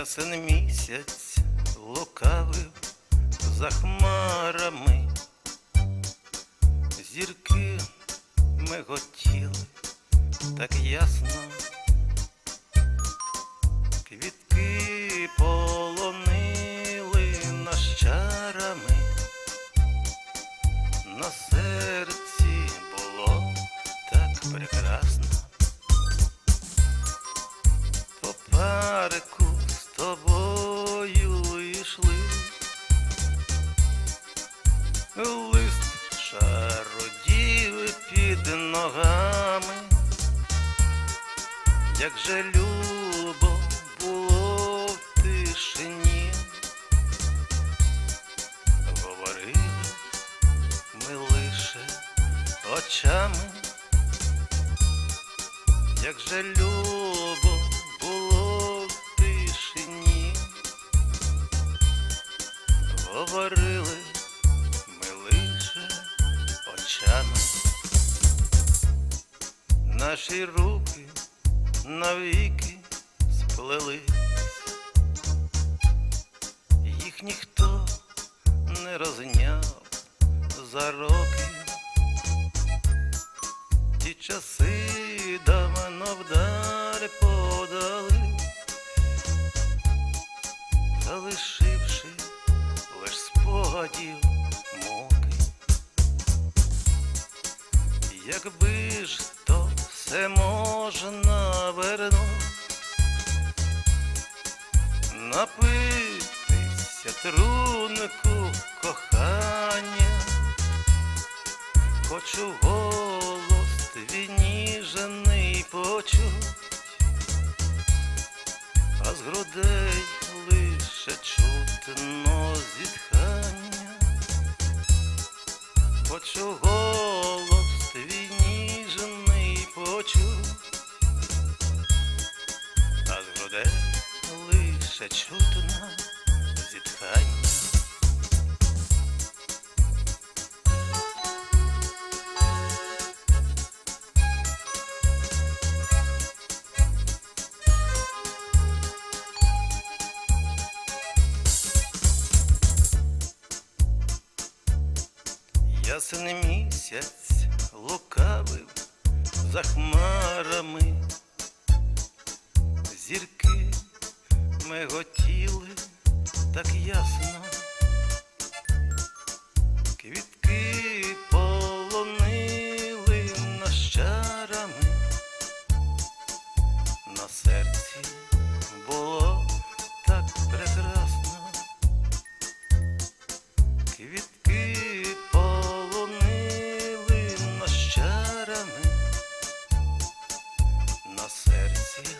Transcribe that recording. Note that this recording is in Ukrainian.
Ясен місяць лукавив за хмарами, зірки миготіли так ясно, лист шародів під ногами, як же любо було в тишині, говорили ми лише очами. Як же любо було в тишині, говорили наші руки навіки сплелись, їх ніхто не розняв за роки ті часи давно вдар подали, залишивши лиш спогадів муки. Якби ж все можна вернуть, напитися трунку кохання. Хочу голос твій ніжений почуть, а з грудей лише чутно зітхання. Хочу лише чутно зітхання. Ясен місяць лукавив за хмарами, зірки миготіли так ясно, квітки полонили нащарами на серці було так прекрасно, квітки полонили нащарами на серці.